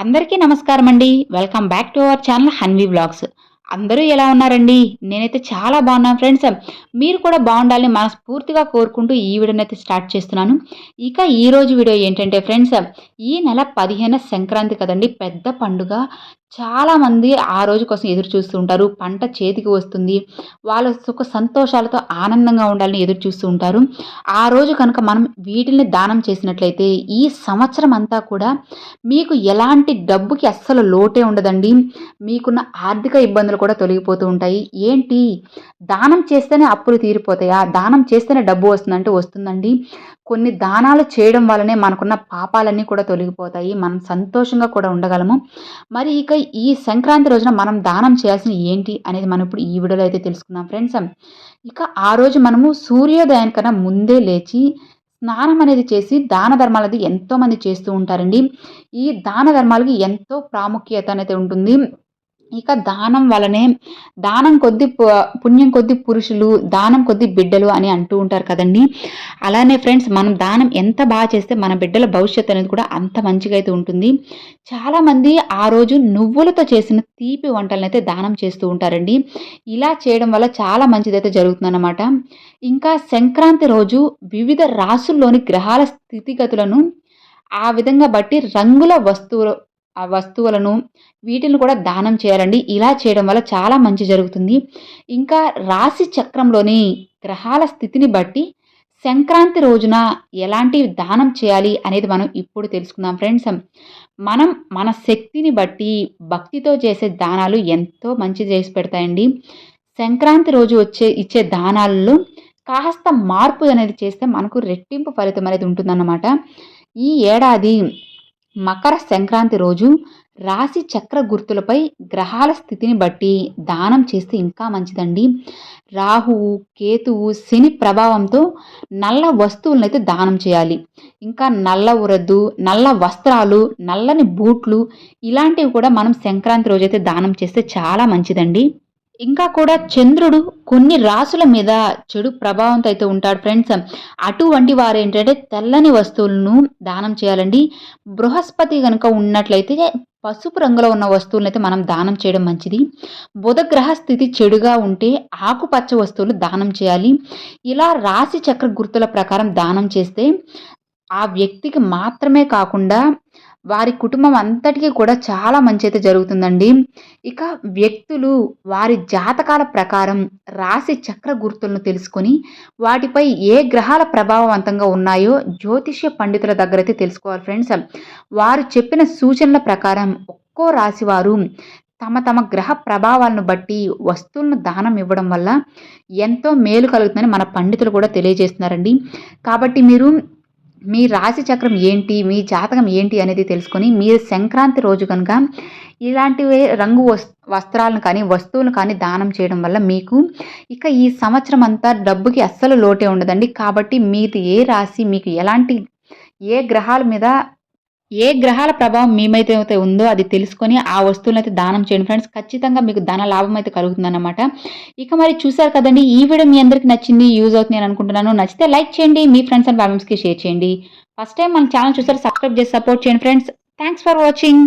అందరికీ నమస్కారం అండి welcome back to our channel Hanvi vlogs అందరూ ఎలా ఉన్నారండి? నేనైతే చాలా బాగున్నాను ఫ్రెండ్స్. మీరు కూడా బాగుండాలని మనస్ఫూర్తిగా కోరుకుంటూ ఈ వీడియోని అయితే స్టార్ట్ చేస్తున్నాను. ఇక ఈరోజు వీడియో ఏంటంటే ఫ్రెండ్స్ ఈ నెల పదిహేను సంక్రాంతి కదండి. పెద్ద పండుగ. చాలామంది ఆ రోజు కోసం ఎదురు చూస్తూ ఉంటారు. పంట చేతికి వస్తుంది. వాళ్ళ సుఖ సంతోషాలతో ఆనందంగా ఉండాలని ఎదురు చూస్తూ ఉంటారు. ఆ రోజు కనుక మనం వీటిని దానం చేసినట్లయితే ఈ సంవత్సరం అంతా కూడా మీకు ఎలాంటి డబ్బుకి అస్సలు లోటే ఉండదండి. మీకున్న ఆర్థిక ఇబ్బందులు కూడా తొలగిపోతూ ఉంటాయి. ఏంటి? దానం చేస్తేనే అప్పులు తీరిపోతాయా? దానం చేస్తేనే డబ్బు వస్తుందంటే వస్తుందండి. కొన్ని దానాలు చేయడం వల్లనే మనకున్న పాపాలన్నీ కూడా తొలగిపోతాయి. మనం సంతోషంగా కూడా ఉండగలము. మరి ఇక ఈ సంక్రాంతి రోజున మనం దానం చేయాల్సిన ఏంటి అనేది మనం ఇప్పుడు ఈ వీడియోలో అయితే తెలుసుకుందాం ఫ్రెండ్స్. ఇక ఆ రోజు మనము సూర్యోదయానికన్నా ముందే లేచి స్నానం అనేది చేసి దాన ధర్మాలు అనేది ఎంతోమంది చేస్తూ ఉంటారండి. ఈ దాన ధర్మాలకి ఎంతో ప్రాముఖ్యత అనేది ఉంటుంది. ఇక దానం వలనే దానం కొద్ది పుణ్యం కొద్ది పురుషులు దానం కొద్ది బిడ్డలు అని అంటూ ఉంటారు కదండి. అలానే ఫ్రెండ్స్ మనం దానం ఎంత బాగా చేస్తే మన బిడ్డల భవిష్యత్తు అనేది కూడా అంత మంచిగా అయితే ఉంటుంది. చాలామంది ఆ రోజు నువ్వులతో చేసిన తీపి వంటలను అయితే దానం చేస్తూ ఉంటారండి. ఇలా చేయడం వల్ల చాలా మంచిదైతే జరుగుతుందన్నమాట. ఇంకా సంక్రాంతి రోజు వివిధ రాసుల్లోని గ్రహాల స్థితిగతులను ఆ విధంగా బట్టి రంగుల వస్తువులు ఆ వస్తువులను వీటిని కూడా దానం చేయాలండి. ఇలా చేయడం వల్ల చాలా మంచి జరుగుతుంది. ఇంకా రాశి చక్రంలోని గ్రహాల స్థితిని బట్టి సంక్రాంతి రోజున ఎలాంటి దానం చేయాలి అనేది మనం ఇప్పుడు తెలుసుకుందాం ఫ్రెండ్స్. మనం మన శక్తిని బట్టి భక్తితో చేసే దానాలు ఎంతో మంచి చేసి పెడతాయండి. సంక్రాంతి రోజు వచ్చే ఇచ్చే దానాలలో కాస్త మార్పు అనేది చేస్తే మనకు రెట్టింపు ఫలితం అనేది ఉంటుందన్నమాట. ఈ ఏడాది మకర సంక్రాంతి రోజు రాశి చక్ర గుర్తులపై గ్రహాల స్థితిని బట్టి దానం చేస్తే ఇంకా మంచిదండి. రాహువు కేతువు శని ప్రభావంతో నల్ల వస్తువులనైతే దానం చేయాలి. ఇంకా నల్ల ఉరద్దు నల్ల వస్త్రాలు నల్లని బూట్లు ఇలాంటివి కూడా మనం సంక్రాంతి రోజైతే దానం చేస్తే చాలా మంచిదండి. ఇంకా కూడా చంద్రుడు కొన్ని రాసుల మీద చెడు ప్రభావంతో అయితే ఉంటాడు ఫ్రెండ్స్. అటువంటి వారు ఏంటంటే తెల్లని వస్తువులను దానం చేయాలండి. బృహస్పతి కనుక ఉన్నట్లయితే పసుపు రంగులో ఉన్న వస్తువులను అయితే మనం దానం చేయడం మంచిది. బుధగ్రహ స్థితి చెడుగా ఉంటే ఆకుపచ్చ వస్తువులు దానం చేయాలి. ఇలా రాశి చక్ర గుర్తుల ప్రకారం దానం చేస్తే ఆ వ్యక్తికి మాత్రమే కాకుండా వారి కుటుంబం అంతటికీ కూడా చాలా మంచి అయితే జరుగుతుందండి. ఇక వ్యక్తులు వారి జాతకాల ప్రకారం రాశి చక్ర గుర్తులను తెలుసుకొని వాటిపై ఏ గ్రహాల ప్రభావవంతంగా ఉన్నాయో జ్యోతిష్య పండితుల దగ్గర అయితే తెలుసుకోవాలి ఫ్రెండ్స్. వారు చెప్పిన సూచనల ప్రకారం ఒక్కో రాశి వారు తమ తమ గ్రహ ప్రభావాలను బట్టి వస్తువులను దానం ఇవ్వడం వల్ల ఎంతో మేలు కలుగుతుందని మన పండితులు కూడా తెలియజేస్తున్నారండి. కాబట్టి మీరు మీ రాశి చక్రం ఏంటి? మీ జాతకం ఏంటి? అనేది తెలుసుకొని మీరు సంక్రాంతి రోజు కనుక ఇలాంటివే రంగు వస్త్రాలను కానీ వస్తువులను కానీ దానం చేయడం వల్ల మీకు ఇక ఈ సంవత్సరం అంతా డబ్బుకి అస్సలు లోటే ఉండదండి. కాబట్టి మీది ఏ రాశి మీకు ఎలాంటి ఏ గ్రహాల మీద ఏ గ్రహాల ప్రభావం మేమైతే అయితే ఉందో అది తెలుసుకొని ఆ వస్తువులను అయితే దానం చేయండి ఫ్రెండ్స్. ఖచ్చితంగా మీకు ధన లాభం అయితే కలుగుతుందన్నమాట. ఇక మరి చూసారు కదండి ఈ వీడియో మీ అందరికి నచ్చింది యూజ్ అవుతుంది అని అనుకుంటున్నాను. నచ్చితే లైక్ చేయండి మీ ఫ్రెండ్స్ అండ్ ఫ్యామిలీస్కి షేర్ చేయండి. ఫస్ట్ టైం మన ఛానల్ చూసారు సబ్స్క్రైబ్ చేసి సపోర్ట్ చేయండి ఫ్రెండ్స్. Thanks for watching.